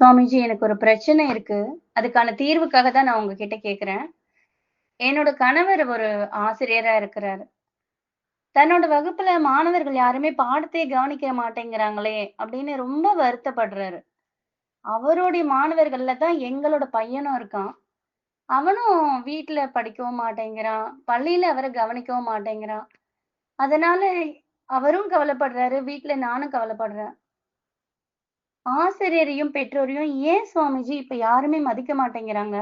சுவாமிஜி எனக்கு ஒரு பிரச்சனை இருக்கு. அதுக்கான தீர்வுக்காக தான் நான் உங்ககிட்ட கேக்குறேன் என்னோட கணவர் ஒரு ஆசிரியரா இருக்கிறாரு. தன்னோட வகுப்புல மாணவர்கள் யாருமே பாடத்தையே கவனிக்க மாட்டேங்கிறாங்களே! அப்படின்னு ரொம்ப வருத்தப்படுறாரு. அவருடைய மாணவர்கள்ல தான் எங்களோட பையனும் இருக்கான். அவனும் வீட்டுல படிக்கவும் மாட்டேங்கிறான். பள்ளியில அவரை கவனிக்கவும் மாட்டேங்கிறான். அதனால அவரும் கவலைப்படுறாரு. வீட்டுல நானும் கவலைப்படுறேன். ஆசிரியரையும், பெற்றோரையும் ஏன் சுவாமிஜி இப்ப யாருமே மதிக்க மாட்டேங்கிறாங்க?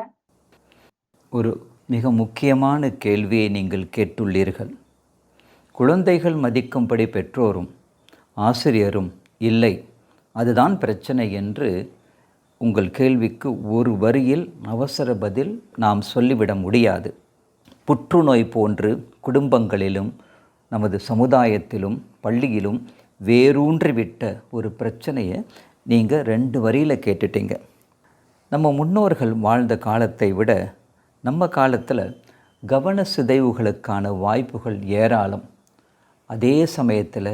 ஒரு மிக முக்கியமான கேள்வியை நீங்கள் கேட்டுள்ளீர்கள். குழந்தைகள் மதிக்கும்படி பெற்றோரும், ஆசிரியரும் இல்லை. அதுதான் பிரச்சனை என்று உங்கள் கேள்விக்கு ஒரு வரியில் அவசர பதில் நாம் சொல்லிவிட முடியாது. புற்றுநோய் போன்று குடும்பங்களிலும், நமது சமுதாயத்திலும், பள்ளியிலும் வேரூன்றிவிட்ட ஒரு பிரச்சனையை நீங்கள் ரெண்டு வரியில் கேட்டுட்டீங்க. நம்ம முன்னோர்கள் வாழ்ந்த காலத்தை விட நம்ம காலத்தில் கவன சிதைவுகளுக்கான வாய்ப்புகள் ஏராளம். அதே சமயத்தில்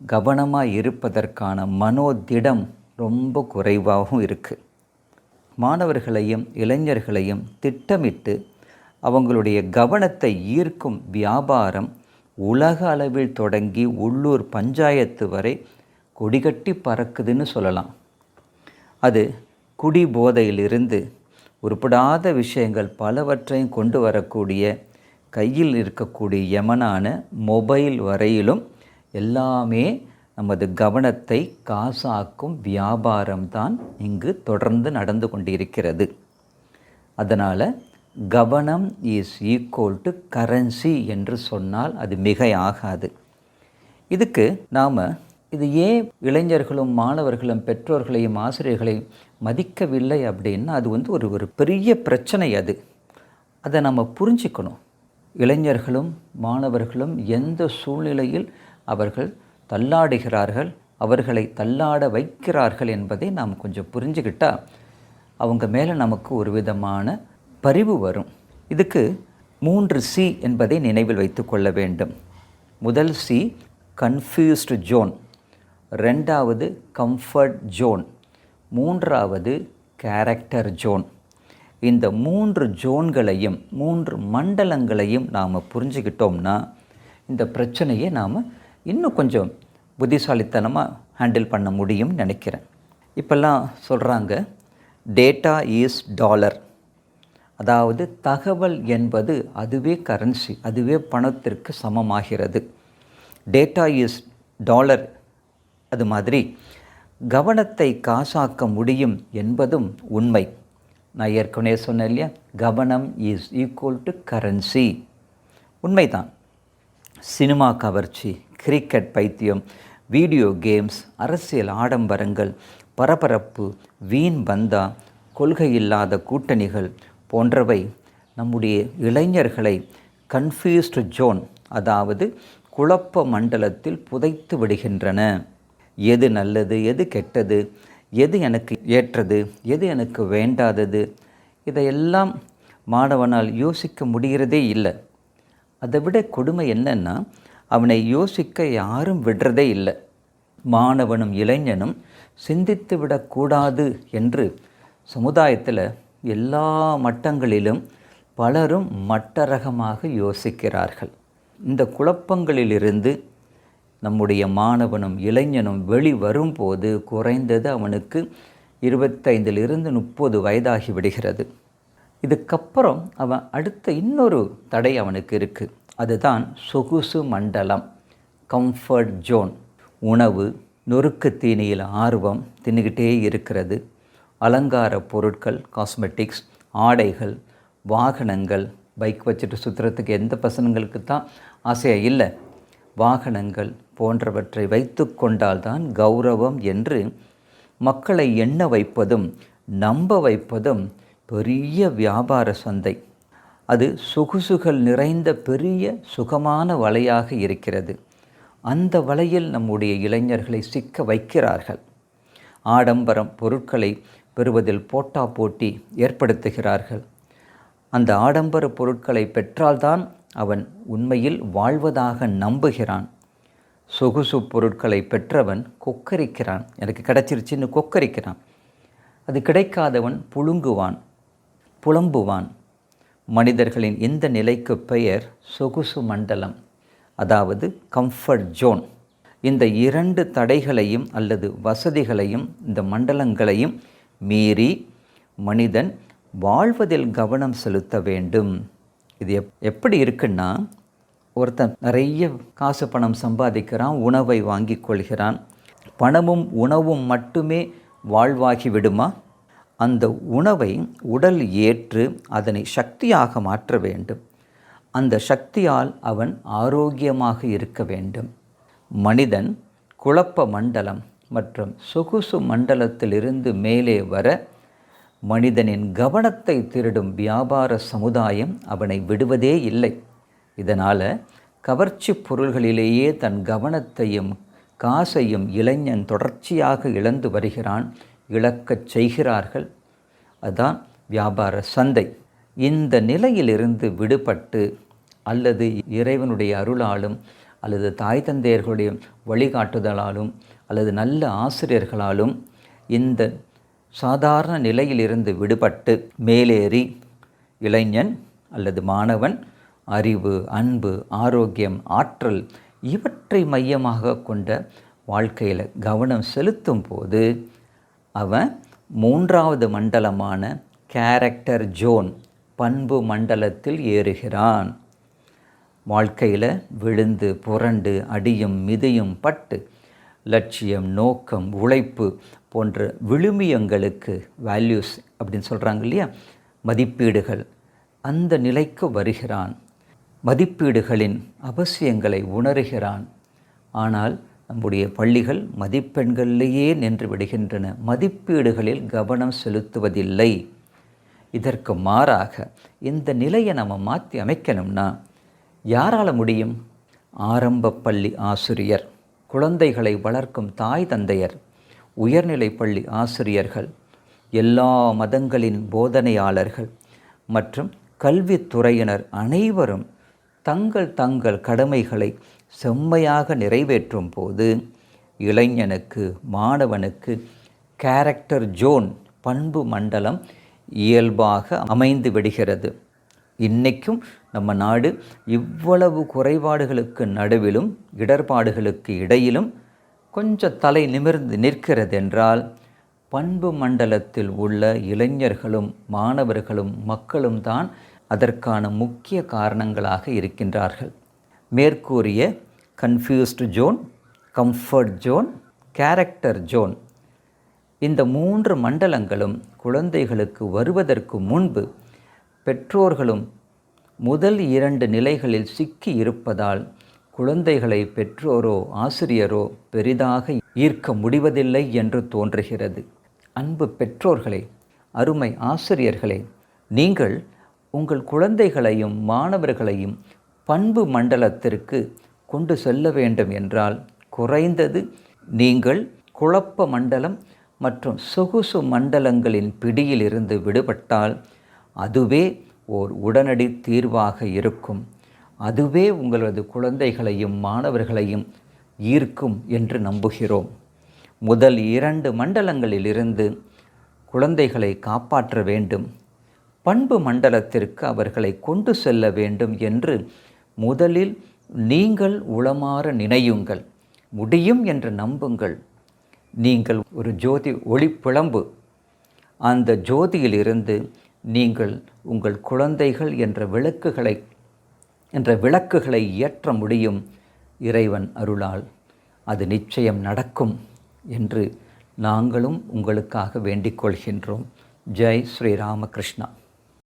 கவனமாக இருப்பதற்கான மனோதிடம் ரொம்ப குறைவாகவும் இருக்குது மாணவர்களையும், இளைஞர்களையும் திட்டமிட்டு அவங்களுடைய கவனத்தை ஈர்க்கும் வியாபாரம் உலக அளவில் தொடங்கி உள்ளூர் பஞ்சாயத்து வரை கொடிகட்டி பறக்குதுன்னு சொல்லலாம். அது குடி போதையிலிருந்து உருப்படாத விஷயங்கள் பலவற்றையும் கொண்டு வரக்கூடிய கையில் இருக்கக்கூடிய யமனான மொபைல் வரையிலும் எல்லாமே நமது கவனத்தை காசாக்கும் வியாபாரம் தான் இங்கு தொடர்ந்து நடந்து கொண்டிருக்கிறது. அதனால் கவனம் இஸ் ஈக்குவல் டு கரன்சி என்று சொன்னால் அது மிகையாகாது. இதுக்கு நாம் இது ஏன் இளைஞர்களும், மாணவர்களும், பெற்றோர்களையும், ஆசிரியர்களையும் மதிக்கவில்லை அப்படின்னா அது வந்து ஒரு ஒரு பெரிய பிரச்சனை அது. அதை நம்ம புரிஞ்சுக்கணும். இளைஞர்களும், மாணவர்களும் எந்த சூழ்நிலையில் அவர்கள் தள்ளாடுகிறார்கள், அவர்களை தள்ளாட வைக்கிறார்கள் என்பதை நாம் கொஞ்சம் புரிஞ்சுக்கிட்டால் அவங்க மேலே நமக்கு ஒரு விதமான பரிவு வரும். இதுக்கு மூன்று சி என்பதை நினைவில் வைத்துக்கொள்ள வேண்டும். முதல் சி கன்ஃப்யூஸ்டு ஜோன். ரெண்டாவது கம்ஃபர்ட் ஜோன். மூன்றாவது கேரக்டர் ஜோன். இந்த மூன்று ஜோன்களையும், மூன்று மண்டலங்களையும் நாம் புரிஞ்சுக்கிட்டோம்னா இந்த பிரச்சனையை நாம் இன்னும் கொஞ்சம் புத்திசாலித்தனமாக ஹேண்டில் பண்ண முடியும்னு நினைக்கிறேன். இப்போல்லாம் சொல்கிறாங்க டேட்டா இஸ் டாலர். அதாவது தகவல் என்பது அதுவே கரன்சி. அதுவே பணத்திற்கு சமமாகிறது. டேட்டா இஸ் டாலர் அது மாதிரி கவனத்தை காசாக்க முடியும் என்பதும் உண்மை. நான் ஏற்கனவே சொன்னேன் இல்லையா? கவனம் இஸ் ஈக்குவல் டு கரன்சி. உண்மைதான். சினிமா கவர்ச்சி, கிரிக்கெட் பைத்தியம், வீடியோ கேம்ஸ், அரசியல் ஆடம்பரங்கள், பரபரப்பு, வீண் பந்தா, கொள்கையில்லாத கூட்டணிகள் போன்றவை நம்முடைய இளைஞர்களை கன்ஃப்யூஸ்டு ஜோன் அதாவது குழப்ப மண்டலத்தில் புதைத்து விடுகின்றன. எது நல்லது, எது கெட்டது, எது எனக்கு ஏற்றது, எது எனக்கு வேண்டாதது இதையெல்லாம் மாணவனால் யோசிக்க முடிகிறதே இல்லை அதை விட கொடுமை என்னன்னா அவனை யோசிக்க யாரும் விடுறதே இல்லை மாணவனும், இளைஞனும் சிந்தித்து விடக்கூடாது என்று சமுதாயத்தில் எல்லா மட்டங்களிலும் பலரும் மட்டரகமாக யோசிக்கிறார்கள். இந்த குழப்பங்களிலிருந்து நம்முடைய மாணவனும், இளைஞனும் வெளி வரும்போது குறைந்தது அவனுக்கு 25லிருந்து 30 வயதாகி விடுகிறது. இதுக்கப்புறம் அவன் அடுத்த இன்னொரு தடை அவனுக்கு இருக்குது அதுதான் சொகுசு மண்டலம். Comfort zone. உணவு, நொறுக்கு தீனியில் ஆர்வம் தின்னுக்கிட்டே இருக்கிறது. அலங்கார பொருட்கள், காஸ்மெட்டிக்ஸ், ஆடைகள், வாகனங்கள், பைக் வச்சுட்டு சுத்துறதுக்கு எந்த பசங்களுக்கு தான் ஆசையாக இல்லை வாகனங்கள் போன்றவற்றை வைத்து கொண்டால்தான் கௌரவம் என்று மக்களை எண்ண வைப்பதும், நம்ப வைப்பதும் பெரிய வியாபார சந்தை. அது சொகுசுகள் நிறைந்த பெரிய சுகமான வலையாக இருக்கிறது. அந்த வலையில் நம்முடைய இளைஞர்களை சிக்க வைக்கிறார்கள். ஆடம்பரம் பொருட்களை பெறுவதில் போட்டா போட்டி ஏற்படுத்துகிறார்கள். அந்த ஆடம்பர பொருட்களை பெற்றால்தான் அவன் உண்மையில் வாழ்வதாக நம்புகிறான். சொகுசு பொருட்களை பெற்றவன் கொக்கரிக்கிறான். எனக்கு கிடைச்சிருச்சின்னு கொக்கரிக்கிறான். அது கிடைக்காதவன் புழுங்குவான் புலம்புவான் மனிதர்களின் இந்த நிலைக்கு பெயர் சொகுசு மண்டலம் அதாவது கம்ஃபர்ட் ஜோன் இந்த இரண்டு தடைகளையும் அல்லது வசதிகளையும் இந்த மண்டலங்களையும் மீறி மனிதன் வாழ்வதில் கவனம் செலுத்த வேண்டும் இது எப் எப்படி இருக்குன்னா ஒருத்தன் நிறைய காசு பணம் சம்பாதிக்கிறான் உணவை வாங்கி கொள்கிறான். பணமும் உணவும் மட்டுமே வாழ்வாகி விடுமா? அந்த உணவை உடல் ஏற்று அதனை சக்தியாக மாற்ற வேண்டும். அந்த சக்தியால் அவன் ஆரோக்கியமாக இருக்க வேண்டும். மனிதன் குழப்ப மண்டலம் மற்றும் சொகுசு மண்டலத்திலிருந்து மேலே வர மனிதனின் கவனத்தை திருடும் வியாபார சமுதாயம் அவனை விடுவதே இல்லை. இதனால் கவர்ச்சி பொருள்களிலேயே தன் கவனத்தையும் காசையும் இளைஞன் தொடர்ச்சியாக இழந்து வருகிறான் இழக்கச் செய்கிறார்கள். அதுதான் வியாபார சந்தை. இந்த நிலையிலிருந்து விடுபட்டு அல்லது இறைவனுடைய அருளாலும் அல்லது தாய் தந்தையர்களுடைய வழிகாட்டுதலாலும் அல்லது நல்ல ஆசிரியர்களாலும் இந்த சாதாரண நிலையிலிருந்து விடுபட்டு மேலேறி இளைஞன் அல்லது மாணவன் அறிவு அன்பு ஆரோக்கியம் ஆற்றல் இவற்றை மையமாக கொண்ட வாழ்க்கையில் கவனம் செலுத்தும் போது அவன் மூன்றாவது மண்டலமான கேரக்டர் ஜோன் பண்பு மண்டலத்தில் ஏறுகிறான். வாழ்க்கையில் விழுந்து புரண்டு அடியும் மிதியும் பட்டு லட்சியம் நோக்கம் உழைப்பு போன்ற விழுமியங்களுக்கு வேல்யூஸ் அப்படின்னு சொல்கிறாங்க இல்லையா? மதிப்பீடுகள் அந்த நிலைக்கு வருகிறான். மதிப்பீடுகளின் அவசியங்களை உணர்கிறான். ஆனால் நம்முடைய பள்ளிகள் மதிப்பெண்களிலேயே நின்று விடுகின்றன. மதிப்பீடுகளில் கவனம் செலுத்துவதில்லை. இதற்கு மாறாக இந்த நிலையை நம்ம மாற்றி அமைக்கணும்னா யாரால் முடியும்? ஆரம்ப பள்ளி ஆசிரியர் குழந்தைகளை வளர்க்கும் தாய் தந்தையர் உயர்நிலை பள்ளி ஆசிரியர்கள் எல்லா மதங்களின் போதனையாளர்கள் மற்றும் கல்வித்துறையினர் அனைவரும் தங்கள் தங்கள் கடமைகளை செம்மையாக நிறைவேற்றும் போது இளைஞனுக்கு மாணவனுக்கு கேரக்டர் ஜோன் பண்பு மண்டலம் இயல்பாக அமைந்து விடுகிறது. இன்றைக்கும் நம்ம நாடு இவ்வளவு குறைபாடுகளுக்கு நடுவிலும் இடர்பாடுகளுக்கு இடையிலும் கொஞ்சம் தலை நிமிர்ந்து நிற்கிறது என்றால் பண்பு மண்டலத்தில் உள்ள இளைஞர்களும் மாணவர்களும் மக்களும் தான் அதற்கான முக்கிய காரணங்களாக இருக்கின்றார்கள். மேற்கூறிய confused zone comfort zone character zone இந்த மூன்று மண்டலங்களும் குழந்தைகளுக்கு வருவதற்கு முன்பு பெற்றோர்களும் முதல் இரண்டு நிலைகளில் சிக்கி இருப்பதால் குழந்தைகளை பெற்றோரோ ஆசிரியரோ பெரிதாக ஈர்க்க முடிவதில்லை என்று தோன்றுகிறது. அன்பு பெற்றோர்களே அருமை ஆசிரியர்களே நீங்கள் உங்கள் குழந்தைகளையும் மாணவர்களையும் பண்பு மண்டலத்திற்கு கொண்டு செல்ல வேண்டும் என்றால் குறைந்தது நீங்கள் குழப்ப மண்டலம் மற்றும் சொகுசு மண்டலங்களின் பிடியிலிருந்து விடுபட்டால் அதுவே ஓர் உடனடி தீர்வாக இருக்கும். அதுவே உங்களது குழந்தைகளையும் மாணவர்களையும் ஈர்க்கும் என்று நம்புகிறோம். முதல் இரண்டு மண்டலங்களிலிருந்து குழந்தைகளை காப்பாற்ற வேண்டும். பண்பு மண்டலத்திற்கு அவர்களை கொண்டு செல்ல வேண்டும் என்று முதலில் நீங்கள் உளமாற நினையுங்கள் முடியும் என்று நம்புங்கள். நீங்கள் ஒரு ஜோதி ஒளிப்பிழம்பு அந்த ஜோதியிலிருந்து நீங்கள் உங்கள் குழந்தைகள் என்ற விளக்குகளை என்ற விளக்குகளை ஏற்ற முடியும். இறைவன் அருளால் அது நிச்சயம் நடக்கும் என்று நாங்களும் உங்களுக்காக வேண்டிக் கொள்கின்றோம். ஜெய் ஸ்ரீராமகிருஷ்ணா